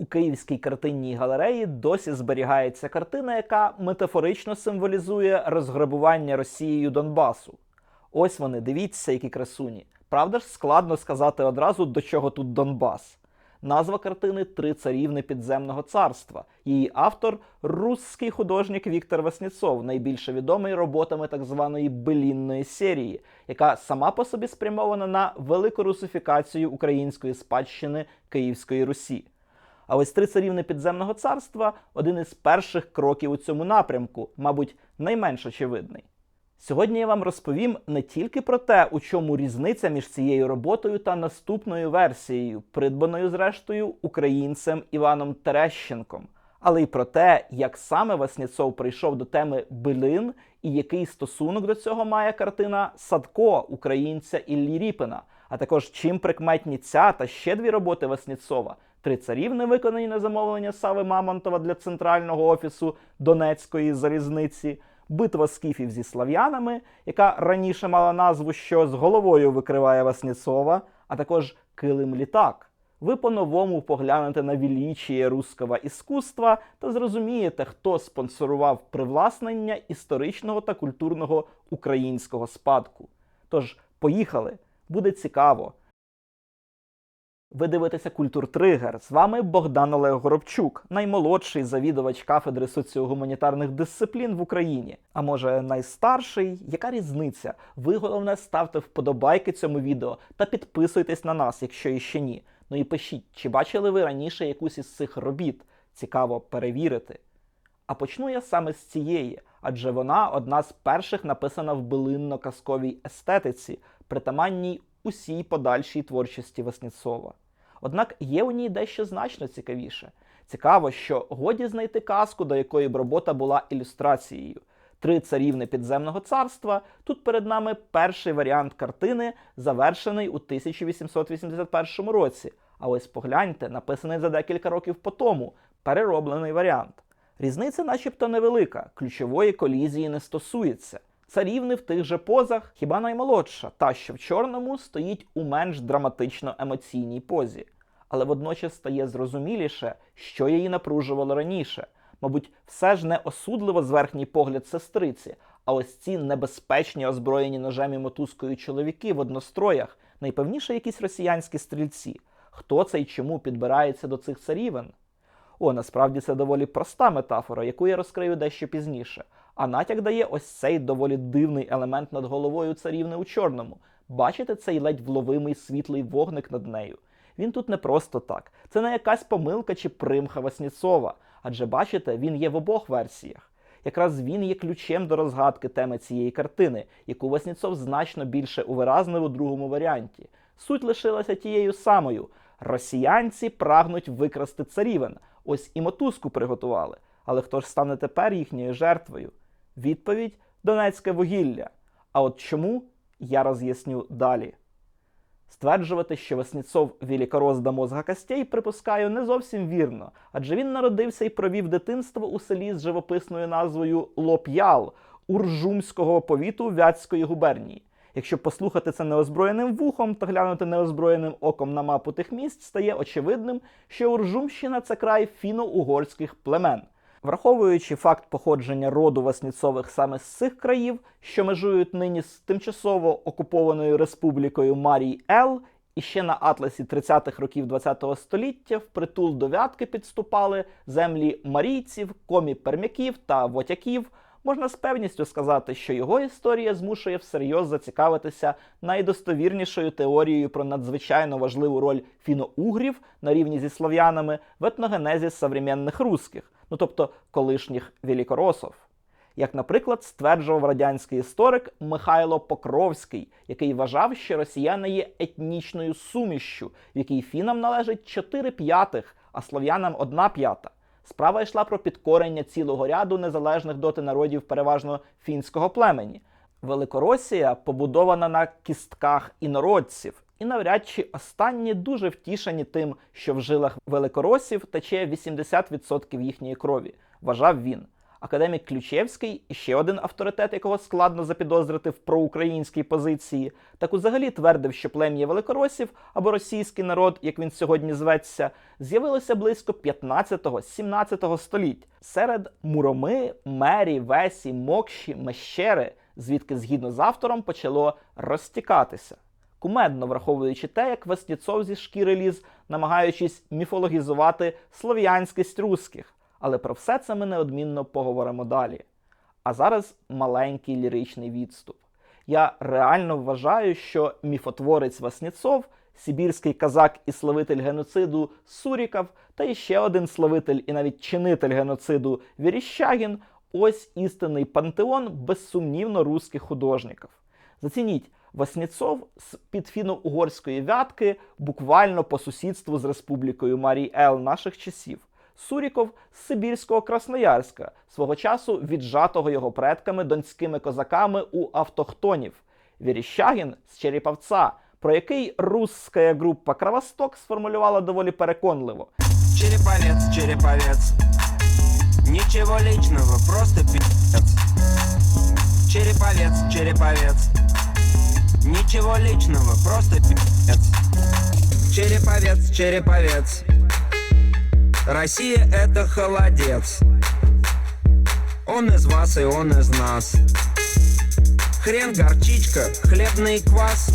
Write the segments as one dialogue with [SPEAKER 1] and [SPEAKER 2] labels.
[SPEAKER 1] У Київській картинній галереї досі зберігається картина, яка метафорично символізує розграбування Росією Донбасу. Ось вони, дивіться, які красуні. Правда ж, складно сказати одразу, до чого тут Донбас. Назва картини Три царівни підземного царства. Її автор русський художник Віктор Васнєцов, найбільше відомий роботами так званої белінної серії, яка сама по собі спрямована на велику русифікацію української спадщини Київської Русі. А ось три царівни підземного царства один із перших кроків у цьому напрямку, мабуть, найменш очевидний. Сьогодні я вам розповім не тільки про те, у чому різниця між цією роботою та наступною версією, придбаною зрештою українцем Іваном Терещенком, але й про те, як саме Васніцов прийшов до теми билин і який стосунок до цього має картина Садко українця Іллі Ріпина, а також чим прикметні ця та ще дві роботи Васніцова. Три царівни, виконані на замовлення Сави Мамонтова для центрального офісу Донецької залізниці, битва скіфів зі слав'янами, яка раніше мала назву Що з головою викриває Васніцова, а також Килим літак. Ви по-новому поглянете на величіє русского іскусства та зрозумієте, хто спонсорував привласнення історичного та культурного українського спадку. Тож, поїхали, буде цікаво. Ви дивитеся Культуртригер. З вами Богдан Олег Горобчук, наймолодший завідувач кафедри соціогуманітарних дисциплін в Україні. А може найстарший? Яка різниця? Ви головне ставте вподобайки цьому відео та підписуйтесь на нас, якщо іще ні. Ну і пишіть, чи бачили ви раніше якусь із цих робіт? Цікаво перевірити. А почну я саме з цієї, адже вона одна з перших написана в билинно-казковій естетиці, притаманній усій подальшій творчості Васніцова. Однак є у ній дещо значно цікавіше. Цікаво, що годі знайти казку, до якої б робота була ілюстрацією. Три царівни підземного царства. Тут перед нами перший варіант картини, завершений у 1881 році. А ось погляньте, написаний за декілька років по тому, перероблений варіант. Різниця, начебто, невелика, ключової колізії не стосується. Царівни в тих же позах, хіба наймолодша, та що в чорному стоїть у менш драматично емоційній позі. Але водночас стає зрозуміліше, що її напружувало раніше. Мабуть, все ж не осудливо зверхній погляд сестриці, а ось ці небезпечні озброєні ножем і мотузкою чоловіки в одностроях, найпевніше якісь росіянські стрільці. Хто це й чому підбирається до цих царівен? О, насправді це доволі проста метафора, яку я розкрию дещо пізніше. А натяк дає ось цей доволі дивний елемент над головою царівни у чорному. Бачите цей ледь вловимий світлий вогник над нею? Він тут не просто так. Це не якась помилка чи примха Васніцова. Адже бачите, він є в обох версіях. Якраз він є ключем до розгадки теми цієї картини, яку Васніцов значно більше увиразнив у другому варіанті. Суть лишилася тією самою: росіянці прагнуть викрасти царівен. Ось і мотузку приготували. Але хто ж стане тепер їхньою жертвою? Відповідь Донецьке вугілля. А от чому я роз'ясню далі. Стверджувати, що Васніцов великорос до мозга костей, припускаю, не зовсім вірно, адже він народився і провів дитинство у селі з живописною назвою Лоп'ял Уржумського повіту Вятської губернії. Якщо послухати це неозброєним вухом та глянути неозброєним оком на мапу тих місць, стає очевидним, що Уржумщина це край фіно-угорських племен. Враховуючи факт походження роду Васніцових саме з цих країв, що межують нині з тимчасово окупованою республікою Марій Ел, і ще на атласі 30-х років ХХ століття в притул до Вятки підступали землі марійців, комі-пермяків та вотяків. Можна з певністю сказати, що його історія змушує всерйоз зацікавитися найдостовірнішою теорією про надзвичайно важливу роль фіно-угрів на рівні зі слов'янами в етногенезі современних русських, ну тобто колишніх великоросов. Як, наприклад, стверджував радянський історик Михайло Покровський, який вважав, що росіяни є етнічною сумішшю, в якій фінам належить 4 п'ятих, а слов'янам 1 п'ята. Справа йшла про підкорення цілого ряду незалежних доти народів переважно фінського племені. Великоросія побудована на кістках інородців, і навряд чи останні дуже втішені тим, що в жилах великоросів тече 80% їхньої крові, вважав він. Академік Ключевський, і ще один авторитет, якого складно запідозрити в проукраїнській позиції, так узагалі твердив, що плем'я великоросів або російський народ, як він сьогодні зветься, з'явилося близько 15-17 століть серед муроми, мері, весі, мокші, мещери, звідки згідно з автором почало розтікатися. Кумедно враховуючи те, як Весніцов зі шкіри ліз, намагаючись міфологізувати слов'янськість русських. Але про все це ми неодмінно поговоримо далі. А зараз маленький ліричний відступ. Я реально вважаю, що міфотворець Васніцов, сибірський казак і славитель геноциду Суріков, та іще один славитель і навіть чинитель геноциду Віріщагін ось істинний пантеон безсумнівно русських художників. Зацініть, Васніцов з під фіно-угорської вятки буквально по сусідству з республікою Марій Ел наших часів. Суріков з Сибірського Красноярська, свого часу віджатого його предками донськими козаками у автохтонів. Віріщагін з Черепавця, про який русська група Кровосток сформулювала доволі переконливо.
[SPEAKER 2] Череповец, череповец. Ничего личного, просто пи***ц. Череповец, череповец. Ничего личного, просто пи***ц. Череповец, череповец. Россия это холодец. Он из вас и он из нас. Хрен, горчичка, хлебный квас.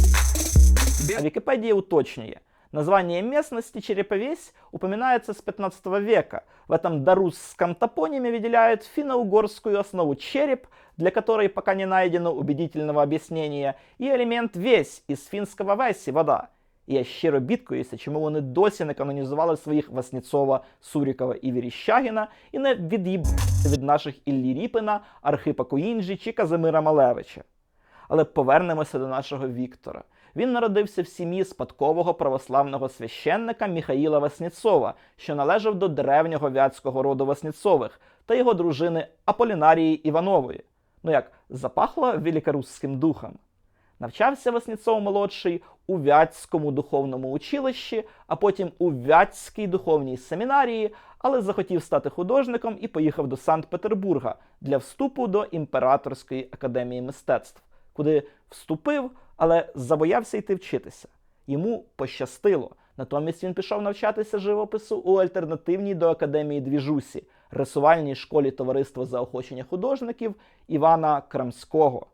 [SPEAKER 1] А Википедия уточняет. Название местности Череповесь упоминается с 15 века. В этом дарусском топониме выделяют финно-угорскую основу череп, для которой пока не найдено убедительного объяснения, і елемент весь із фінського весі вода. І я щиро бідкуюся, чому вони досі не канонізували своїх Васніцова, Сурікова і Віріщагіна і не від'їбалися від наших Іллі Ріпина, Архипа Куінджі чи Казимира Малевича. Але повернемося до нашого Віктора. Він народився в сім'ї спадкового православного священника Міхаїла Васніцова, що належав до древнього вятського роду Васніцових, та його дружини Аполінарії Іванової. Ну як запахло великорусським духом. Навчався Васніцов молодший у Вятському духовному училищі, а потім у Вятській духовній семінарії, але захотів стати художником і поїхав до Санкт-Петербурга для вступу до Імператорської академії мистецтв, куди вступив, але забоявся йти вчитися. Йому пощастило. Натомість він пішов навчатися живопису у альтернативній до академії Двіжусі, рисувальній школі товариства заохочення художників Івана Крамського.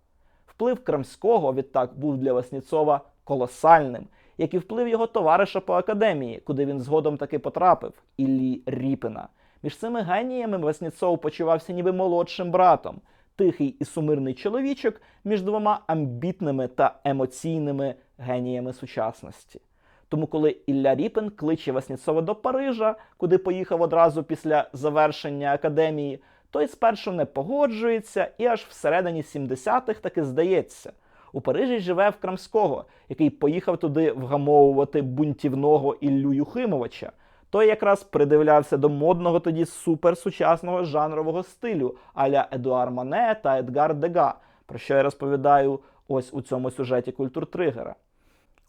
[SPEAKER 1] Вплив Крамського відтак був для Васніцова колосальним, як і вплив його товариша по академії, куди він згодом таки потрапив Іллі Ріпина. Між цими геніями Васніцов почувався ніби молодшим братом, тихий і сумирний чоловічок між двома амбітними та емоційними геніями сучасності. Тому, коли Ілля Ріпин кличе Васніцова до Парижа, куди поїхав одразу після завершення академії, той спершу не погоджується і аж всередині 70-х таки здається. У Парижі живе в Крамського, який поїхав туди вгамовувати бунтівного Іллю Юхимовича. Той якраз придивлявся до модного тоді суперсучасного жанрового стилю аля Едуар Мане та Едгар Дега, про що я розповідаю ось у цьому сюжеті культуртригера.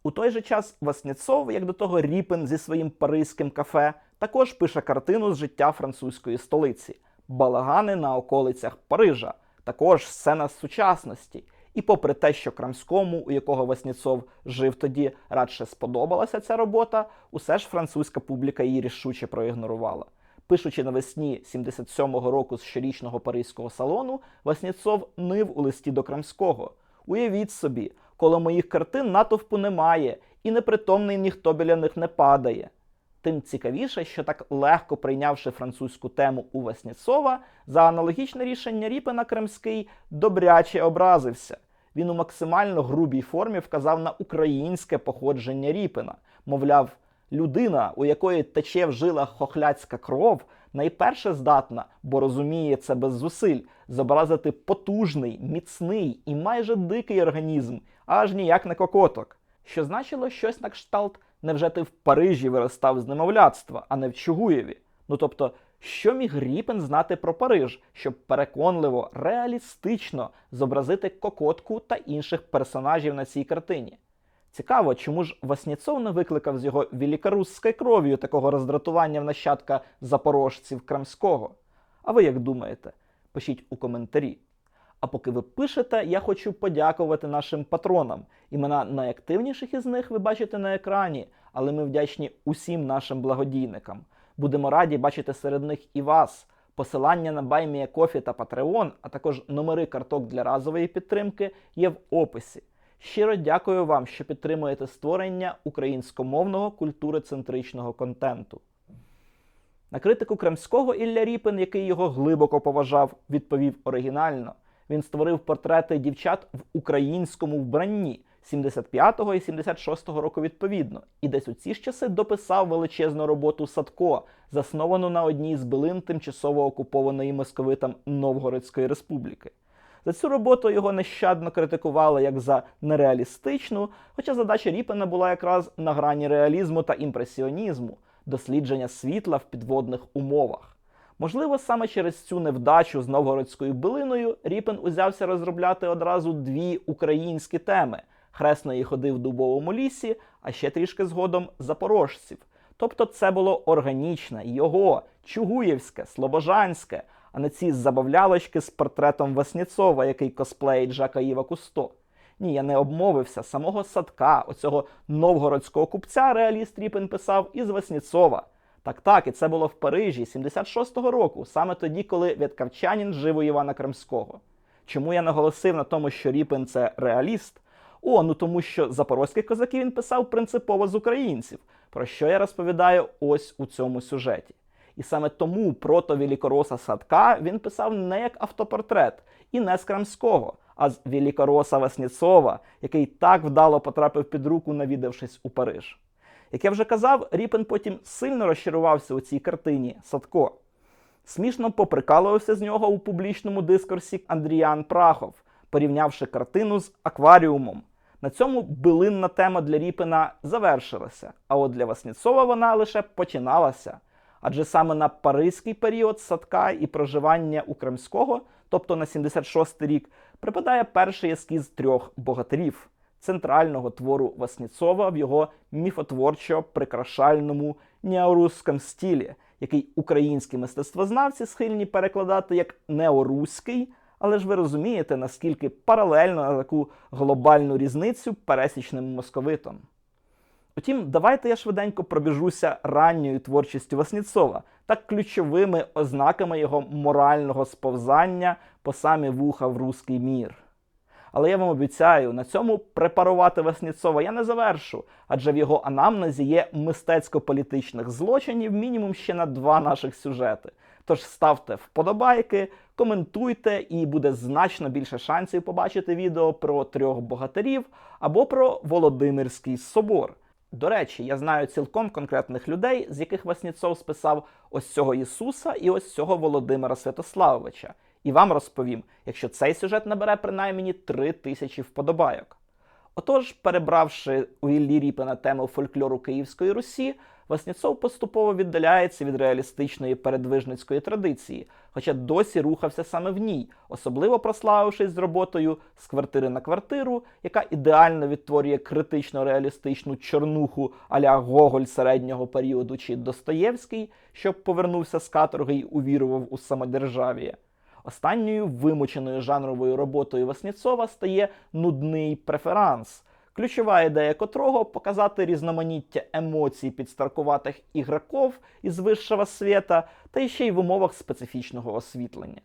[SPEAKER 1] У той же час Васніцов, як до того Ріпин зі своїм паризьким кафе, також пише картину з життя французької столиці Балагани на околицях Парижа, також сцена сучасності. І попри те, що Крамському, у якого Васніцов жив тоді, радше сподобалася ця робота, усе ж французька публіка її рішуче проігнорувала. Пишучи навесні 77-го року з щорічного паризького салону, Васніцов нив у листі до Крамського. Уявіть собі, коло моїх картин натовпу немає, і непритомний ніхто біля них не падає. Тим цікавіше, що так легко прийнявши французьку тему у Васніцова, за аналогічне рішення Ріпина Кримський добряче образився. Він у максимально грубій формі вказав на українське походження Ріпина. Мовляв, людина, у якої тече в жилах хохляцька кров, найперше здатна, бо розуміє це без зусиль, зобразити потужний, міцний і майже дикий організм, аж ніяк не кокоток. Що значило щось на кшталт Невже ти в Парижі виростав з немовляцтва, а не в Чугуєві? Ну тобто, що міг Ріпен знати про Париж, щоб переконливо, реалістично зобразити кокотку та інших персонажів на цій картині? Цікаво, чому ж Васніцов не викликав з його великорусською кров'ю такого роздратування в нащадка запорожців Крамського? А ви як думаєте? Пишіть у коментарі. А поки ви пишете, я хочу подякувати нашим патронам. Імена найактивніших із них ви бачите на екрані, але ми вдячні усім нашим благодійникам. Будемо раді бачити серед них і вас. Посилання на BuyMeACoffee та Patreon, а також номери карток для разової підтримки є в описі. Щиро дякую вам, що підтримуєте створення українськомовного культуроцентричного контенту. На критику Кремського Ілля Ріпин, який його глибоко поважав, відповів оригінально. Він створив портрети дівчат в українському вбранні 75-го і 76-го року відповідно, і десь у ці ж часи дописав величезну роботу Садко, засновану на одній з билин тимчасово окупованої московитам Новгородської республіки. За цю роботу його нещадно критикували як за нереалістичну, хоча задача Ріпена була якраз на грані реалізму та імпресіонізму, дослідження світла в підводних умовах. Можливо, саме через цю невдачу з новгородською билиною Ріпен узявся розробляти одразу дві українські теми: хресної ходи в дубовому лісі, а ще трішки згодом запорожців. Тобто це було органічне, його, чугуєвське, слобожанське, а не ці забавлялочки з портретом Васнєцова, який косплеїть Жака Іва Кусто. Ні, я не обмовився. Самого садка, оцього новгородського купця, реаліст Ріпен писав із Васнєцова. Так, так, і це було в Парижі 76-го року, саме тоді, коли В'яткавчанін жив у Івана Кримського. Чому я наголосив на тому, що Ріпен це реаліст? О, ну тому що запорозьких козаків він писав принципово з українців, про що я розповідаю ось у цьому сюжеті. І саме тому прото Великороса Садка він писав не як автопортрет і не з Крамського, а з Великороса Васнєцова, який так вдало потрапив під руку, навідавшись у Париж. Як я вже казав, Ріпен потім сильно розчарувався у цій картині Садко. Смішно поприкалувався з нього у публічному дискурсі Андріан Прахов, порівнявши картину з акваріумом. На цьому билинна тема для Ріпена завершилася, а от для Васнєцова вона лише починалася. Адже саме на паризький період садка і проживання у Кримського, тобто на 76 рік, припадає перший ескіз трьох богатирів центрального твору Васнєцова в його міфотворчо-прикрашальному неоруському стілі, який українські мистецтвознавці схильні перекладати як неоруський, але ж ви розумієте, наскільки паралельно на таку глобальну різницю пересічним московитом. Утім, давайте я швиденько пробіжуся ранньою творчістю Васнєцова та ключовими ознаками його морального сповзання по самі вуха в руський мір. Але я вам обіцяю, на цьому препарувати Васнєцова я не завершу, адже в його анамнезі є мистецько-політичних злочинів мінімум ще на два наших сюжети. Тож ставте вподобайки, коментуйте, і буде значно більше шансів побачити відео про трьох богатирів або про Володимирський собор. До речі, я знаю цілком конкретних людей, з яких Васнєцов списав ось цього Ісуса і ось цього Володимира Святославовича. І вам розповім, якщо цей сюжет набере принаймні три тисячі вподобайок. Отож, перебравши у Іллі Ріпена тему фольклору Київської Русі, Васнєцов поступово віддаляється від реалістичної передвижницької традиції, хоча досі рухався саме в ній, особливо прославившись з роботою з квартири на квартиру, яка ідеально відтворює критично реалістичну чорнуху аля Гоголь середнього періоду чи Достоєвський, що повернувся з каторги й увірував у самодержав'я. Останньою вимученою жанровою роботою Васнєцова стає нудний преферанс, ключова ідея котрого показати різноманіття емоцій підстаркуватих ігроків із вищого світа та ще й в умовах специфічного освітлення.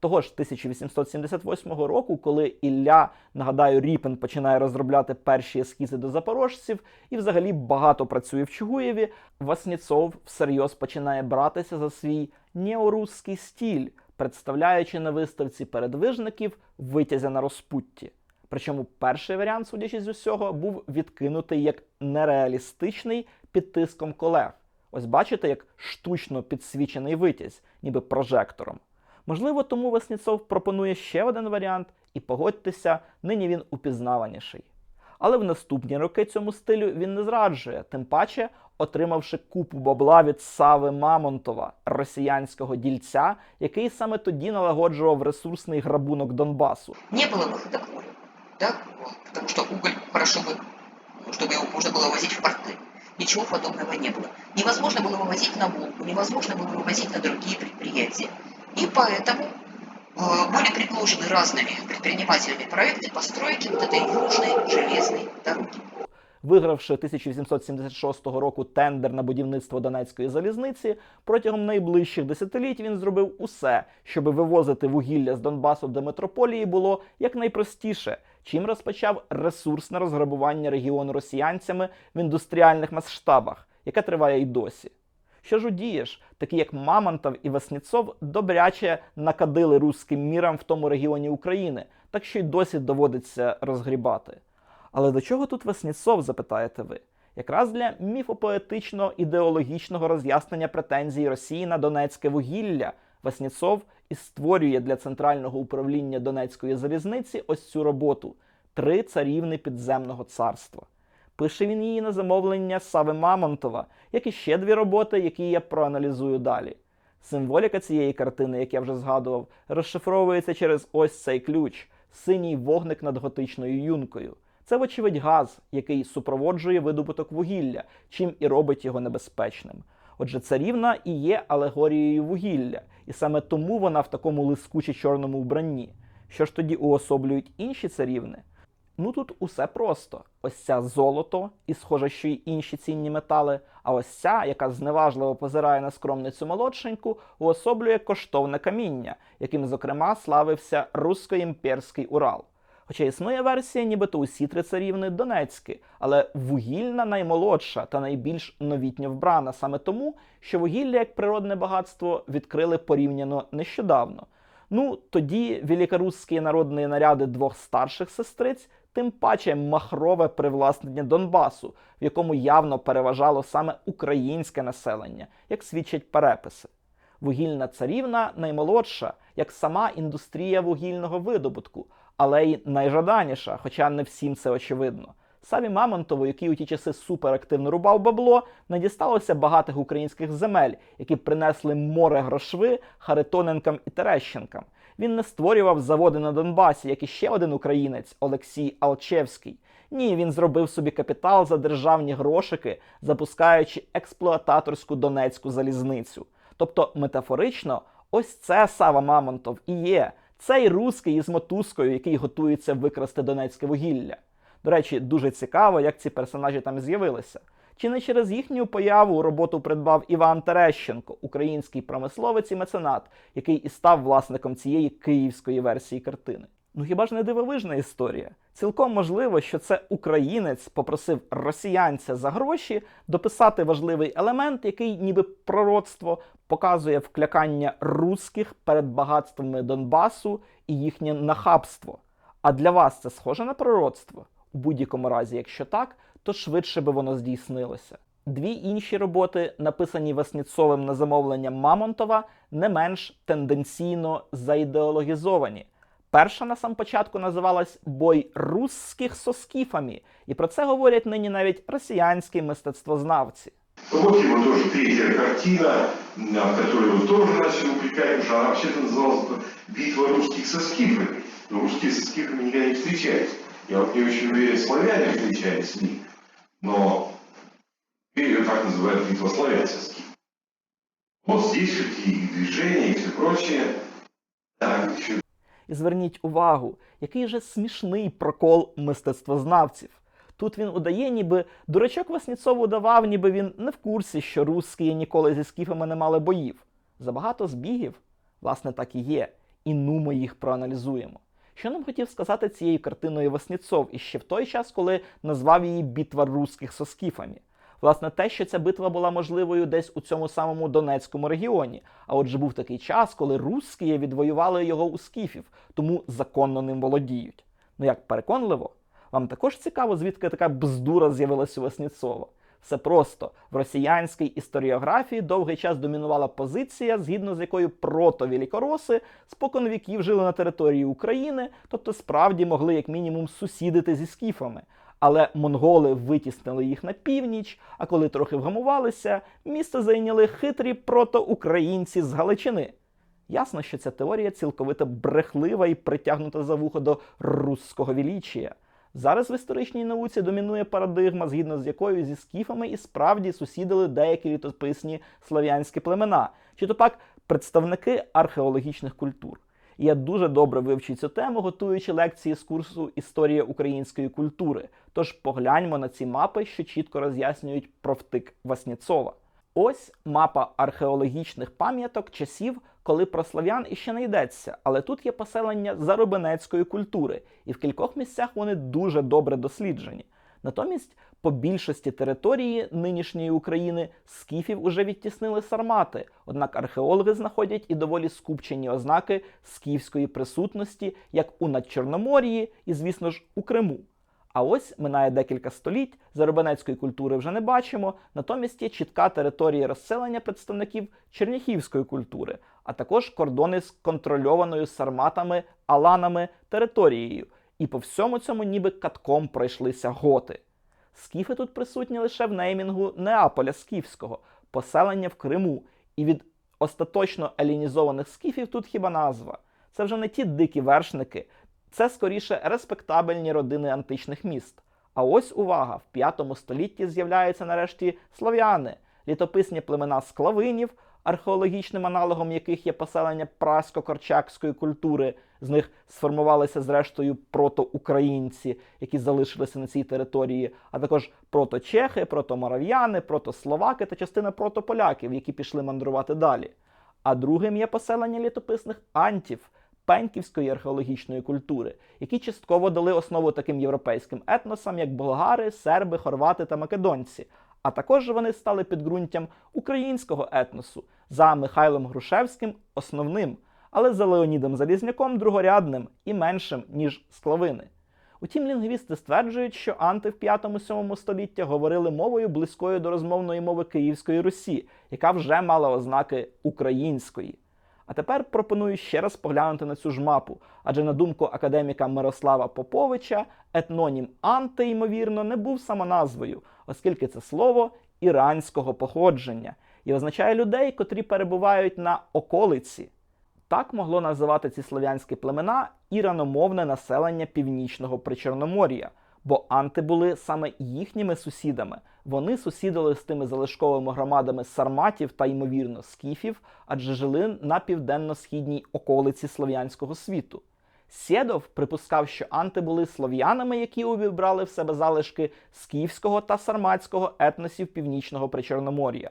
[SPEAKER 1] Того ж 1878 року, коли Ілля, нагадаю, Ріпен починає розробляти перші ескізи до запорожців і взагалі багато працює в Чугуєві, Васнєцов всерйоз починає братися за свій неорусський стіль, представляючи на виставці передвижників витязя на розпутті. Причому перший варіант, судячи з усього, був відкинутий як нереалістичний під тиском колег. Ось бачите, як штучно підсвічений витязь, ніби прожектором. Можливо, тому Весніцов пропонує ще один варіант, і погодьтеся, нині він упізнаваніший. Але в наступні роки цьому стилю він не зраджує, тим паче отримавши купу бабла від Сави Мамонтова, росіянського дільця, який саме тоді налагоджував ресурсний грабунок Донбасу.
[SPEAKER 3] Не было выхода к морю, да, вот, потому что уголь хорошо бы, чтобы его можно было возить в порты. Ничего подобного не было. Невозможно было вывозить на Волгу, невозможно было вывозить на другие предприятия. И поэтому э, были предложены разными предпринимателями проекты постройки вот этой южной железной дороги.
[SPEAKER 1] Вигравши 1876 року тендер на будівництво Донецької залізниці, протягом найближчих десятиліть він зробив усе, щоб вивозити вугілля з Донбасу до метрополії було якнайпростіше, чим розпочав ресурсне розграбування регіону росіянцями в індустріальних масштабах, яке триває й досі. Що ж удієш, такі як Мамонтов і Васніцов добряче накадили руським мірам в тому регіоні України, так що й досі доводиться розгрібати. Але до чого тут Васніцов, запитаєте ви? Якраз для міфопоетично-ідеологічного роз'яснення претензій Росії на Донецьке вугілля Васніцов і створює для центрального управління Донецької залізниці ось цю роботу Три царівни підземного царства. Пише він її на замовлення Сави Мамонтова, як і ще дві роботи, які я проаналізую далі. Символіка цієї картини, як я вже згадував, розшифровується через ось цей ключ синій вогник над готичною юнкою. Це, вочевидь, газ, який супроводжує видобуток вугілля, чим і робить його небезпечним. Отже, царівна і є алегорією вугілля, і саме тому вона в такому лискуче чорному вбранні. Що ж тоді уособлюють інші царівни? Ну тут усе просто. Ось ця золото, і схоже, що й інші цінні метали, а ось ця, яка зневажливо позирає на скромницю молодшеньку, уособлює коштовне каміння, яким, зокрема, славився русско-імперський Урал. Хоча існує версія, нібито усі три царівни донецькі, але вугільна наймолодша та найбільш новітньо вбрана саме тому, що вугілля як природне багатство відкрили порівняно нещодавно. Ну, тоді великорусські народні наряди двох старших сестриць, тим паче махрове привласнення Донбасу, в якому явно переважало саме українське населення, як свідчать переписи. Вугільна царівна наймолодша, як сама індустрія вугільного видобутку, але й найжаданіша, хоча не всім це очевидно. Саві Мамонтову, який у ті часи суперактивно рубав бабло, не дісталося багатих українських земель, які принесли море грошви Харитоненкам і Терещенкам. Він не створював заводи на Донбасі, як і ще один українець Олексій Алчевський. Ні, він зробив собі капітал за державні грошики, запускаючи експлуататорську донецьку залізницю. Тобто, метафорично, ось це Сава Мамонтов і є цей русський із мотузкою, який готується викрасти донецьке вугілля. До речі, дуже цікаво, як ці персонажі там з'явилися. Чи не через їхню появу роботу придбав Іван Терещенко, український промисловець і меценат, який і став власником цієї київської версії картини? Ну хіба ж не дивовижна історія? Цілком можливо, що це українець попросив росіянця за гроші дописати важливий елемент, який, ніби пророцтво, показує вклякання русських перед багатствами Донбасу і їхнє нахабство. А для вас це схоже на пророцтво? У будь-якому разі, якщо так, то швидше би воно здійснилося. Дві інші роботи, написані Васніцовим на замовлення Мамонтова, не менш тенденційно заідеологізовані. Перша на сам початку називалась Бой русських со скіфами, і про це говорять нині навіть росіянські мистецтвознавці.
[SPEAKER 4] Вот его тоже третья картина, на которую его тоже начали упрекать, потому что она вообще-то называлась бы «Битва русских со скифами». Но русские со скифами никогда не встречались. Я вот не очень уверен, славяне встречались с ними. Но ее так называют «Битва славян со скифами». Вот здесь какие и движения, и все прочее. Так, еще
[SPEAKER 1] і зверніть увагу, який же смішний прокол мистецтвознавців. Тут він удає, ніби дурачок Васніцов удавав, ніби він не в курсі, що русські ніколи зі скіфами не мали боїв. Забагато збігів, власне, так і є. І ну ми їх проаналізуємо. Що нам хотів сказати цією картиною Васніцов іще в той час, коли назвав її Битва русських со скіфами? Власне, те, що ця битва була можливою десь у цьому самому Донецькому регіоні. А отже, був такий час, коли русські відвоювали його у скіфів, тому законно ним володіють. Ну як переконливо? Вам також цікаво, звідки така бздура з'явилася у Васніцова? Все просто в росіянській історіографії довгий час домінувала позиція, згідно з якою протовілікороси спокон віків жили на території України, тобто справді могли як мінімум сусідити зі скіфами. Але монголи витіснили їх на північ, а коли трохи вгамувалися, місто зайняли хитрі протоукраїнці з Галичини. Ясно, що ця теорія цілковито брехлива і притягнута за вухо до русского величія. Зараз в історичній науці домінує парадигма, згідно з якою зі скіфами і справді сусідили деякі літописні слав'янські племена, чи то пак представники археологічних культур. Я дуже добре вивчив цю тему, готуючи лекції з курсу Історія української культури. Тож погляньмо на ці мапи, що чітко роз'яснюють про втик Васнєцова. Ось мапа археологічних пам'яток часів, коли про слав'ян іще не йдеться, але тут є поселення заробенецької культури, і в кількох місцях вони дуже добре досліджені. Натомість, по більшості території нинішньої України скіфів уже відтіснили сармати, однак археологи знаходять і доволі скупчені ознаки скіфської присутності як у Надчорномор'ї і, звісно ж, у Криму. А ось минає декілька століть, заробенецької культури вже не бачимо, натомість є чітка територія розселення представників черняхівської культури, а також кордони з контрольованою сарматами, аланами територією. І по всьому цьому ніби катком пройшлися готи. Скіфи тут присутні лише в неймінгу Неаполя Скіфського, поселення в Криму, і від остаточно елінізованих скіфів тут хіба назва. Це вже не ті дикі вершники, це скоріше респектабельні родини античних міст. А ось увага: в 5 столітті з'являються нарешті слов'яни, літописні племена склавинів, археологічним аналогом яких є поселення прасько-корчакської культури. З них сформувалися зрештою протоукраїнці, які залишилися на цій території, а також проточехи, протоморав'яни, протословаки та частина протополяків, які пішли мандрувати далі. А другим є поселення літописних антів. Пеньківської археологічної культури, які частково дали основу таким європейським етносам, як болгари, серби, хорвати та македонці. А також вони стали підґрунтям українського етносу за Михайлом Грушевським основним, але за Леонідом Залізняком другорядним і меншим, ніж склавини. Утім, лінгвісти стверджують, що анти в 5-7 столітті говорили мовою близькою до розмовної мови Київської Русі, яка вже мала ознаки української. А тепер пропоную ще раз поглянути на цю ж мапу, адже на думку академіка Мирослава Поповича, етнонім анти, ймовірно, не був самоназвою, оскільки це слово іранського походження і означає людей, котрі перебувають на околиці. Так могло називати ці слов'янські племена іраномовне населення північного Причорномор'я, бо анти були саме їхніми сусідами. Вони сусідили з тими залишковими громадами сарматів та, ймовірно, скіфів, адже жили на південно-східній околиці слов'янського світу. Сєдов припускав, що анти були слов'янами, які увібрали в себе залишки скіфського та сарматського етносів північного Причорномор'я.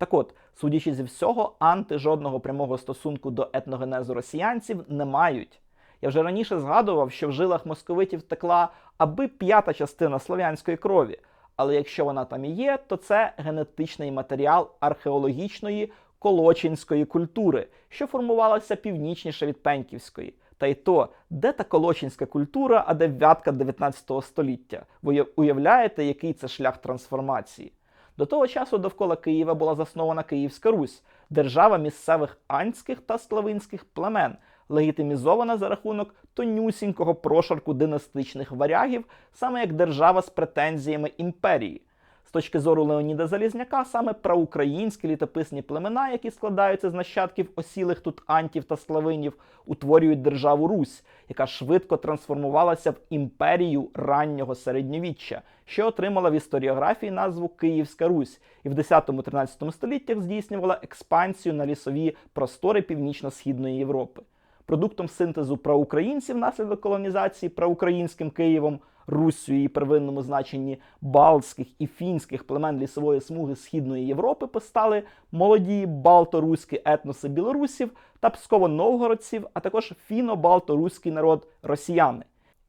[SPEAKER 1] Так от, судячи зі всього, анти жодного прямого стосунку до етногенезу росіянців не мають. Я вже раніше згадував, що в жилах московитів текла аби п'ята частина слов'янської крові. Але якщо вона там і є, то це генетичний матеріал археологічної колочинської культури, що формувалася північніше від Пеньківської. Та й то, де та колочинська культура, а де вятка 19 століття? Ви уявляєте, який це шлях трансформації? До того часу довкола Києва була заснована Київська Русь, держава місцевих анських та славинських племен, легітимізована за рахунок тонюсінького прошарку династичних варягів, саме як держава з претензіями імперії. З точки зору Леоніда Залізняка, саме проукраїнські літописні племена, які складаються з нащадків осілих тут антів та славинів, утворюють державу Русь, яка швидко трансформувалася в імперію раннього середньовіччя, що отримала в історіографії назву Київська Русь, і в 10-13 століттях здійснювала експансію на лісові простори північно-східної Європи. Продуктом синтезу проукраїнців внаслідок колонізації проукраїнським Києвом, Руссю і первинному значенні балтських і фінських племен лісової смуги Східної Європи постали молоді балторуські етноси білорусів та псково-новгородців, а також фіно-балторуський народ росіяни.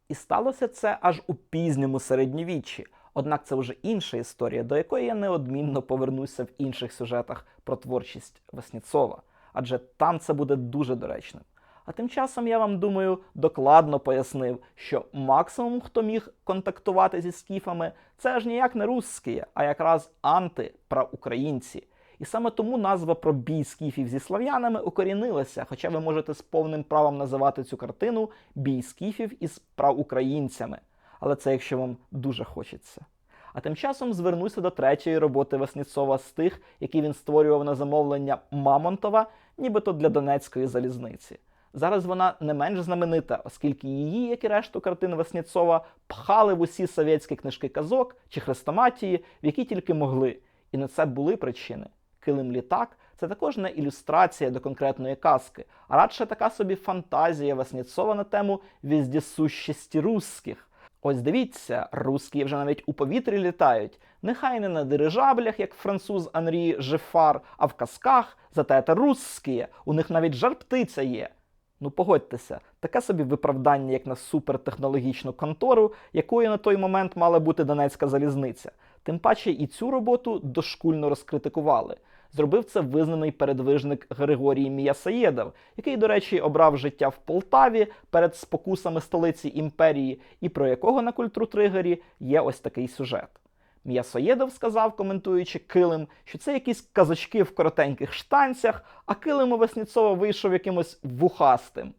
[SPEAKER 1] І сталося це аж у пізньому середньовіччі. Однак це вже інша історія, до якої я неодмінно повернуся в інших сюжетах про творчість Васніцова, адже там це буде дуже доречним. А тим часом я вам думаю докладно пояснив, що максимум, хто міг контактувати зі скіфами, це аж ніяк не русські, а якраз антипроукраїнці. І саме тому назва про бій скіфів зі слав'янами укорінилася, хоча ви можете з повним правом називати цю картину бій скіфів із праукраїнцями. Але це якщо вам дуже хочеться. А тим часом звернуся до третьої роботи Васніцова з тих, які він створював на замовлення Мамонтова, нібито для Донецької залізниці. Зараз вона не менш знаменита, оскільки її, як і решту картин Васніцова, пхали в усі совєтські книжки казок чи хрестоматії, в які тільки могли. І на це були причини. Килим літак це також не ілюстрація до конкретної казки, а радше така собі фантазія Васнєцова на тему віздісущості русських. Ось дивіться, русські вже навіть у повітрі літають. Нехай не на дирижаблях, як француз Анрі Жефар, а в казках, зате це русські, у них навіть жар-птиця є. Ну погодьтеся, таке собі виправдання, як на супертехнологічну контору, якою на той момент мала бути Донецька залізниця. Тим паче і цю роботу дошкульно розкритикували. Зробив це визнаний передвижник Григорій Міясаєдов, який, до речі, обрав життя в Полтаві перед спокусами столиці імперії, і про якого на культуру тригері є ось такий сюжет. М'ясоєдов сказав, коментуючи килим, що це якісь казочки в коротеньких штанцях, а килим у Весніцова вийшов якимось вухастим.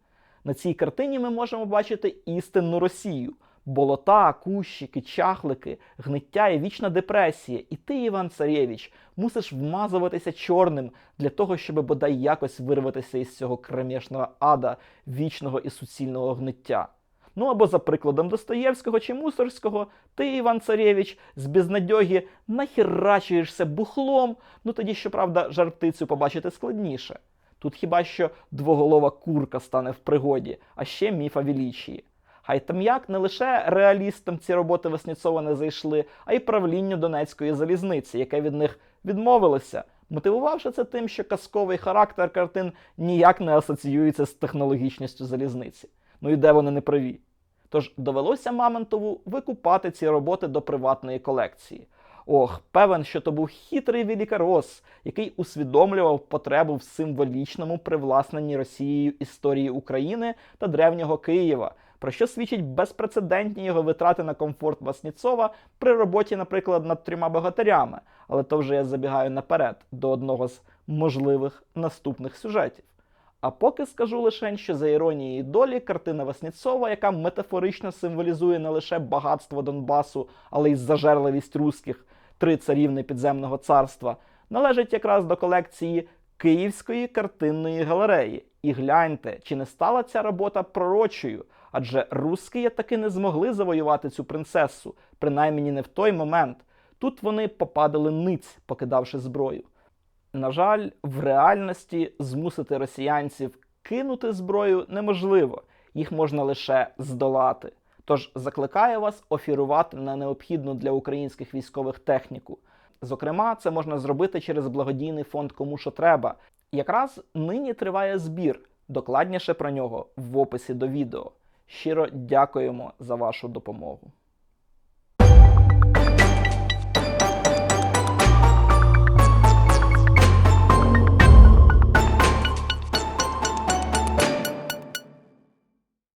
[SPEAKER 1] На цій картині ми можемо бачити істинну Росію. Болота, кущики, чахлики, гниття і вічна депресія. І ти, Іван Царєвич, мусиш вмазуватися чорним для того, щоб бодай якось вирватися із цього кремішного ада вічного і суцільного гниття. Ну або за прикладом Достоєвського чи Мусорського, ти, Іван Царєвич, з безнадьоги нахерачуєшся бухлом, ну тоді, щоправда, жар-птицю побачити складніше. Тут хіба що двоголова курка стане в пригоді, а ще міфа величії. Хай там як не лише реалістам ці роботи Весніцова не зайшли, а й правлінню Донецької залізниці, яке від них відмовилося, мотивувавши це тим, що казковий характер картин ніяк не асоціюється з технологічністю залізниці. Ну і де вони не праві. Тож довелося Мамонтову викупати ці роботи до приватної колекції. Ох, певен, що то був хитрий великорос, який усвідомлював потребу в символічному привласненні Росією історії України та древнього Києва, про що свідчить безпрецедентні його витрати на комфорт Васніцова при роботі, наприклад, над трьома богатирями. Але то вже я забігаю наперед до одного з можливих наступних сюжетів. А поки скажу лише, що за іронією долі картина Васніцова, яка метафорично символізує не лише багатство Донбасу, але й зажерливість русських три царівни підземного царства, належить якраз до колекції Київської картинної галереї. І гляньте, чи не стала ця робота пророчою, адже русські таки не змогли завоювати цю принцесу, принаймні не в той момент. Тут вони попадали ниць, покидавши зброю. На жаль, в реальності змусити росіянців кинути зброю неможливо, їх можна лише здолати. Тож закликаю вас офірувати на необхідну для українських військових техніку. Зокрема, це можна зробити через благодійний фонд Кому що треба. Якраз нині триває збір. Докладніше про нього в описі до відео. Щиро дякуємо за вашу допомогу.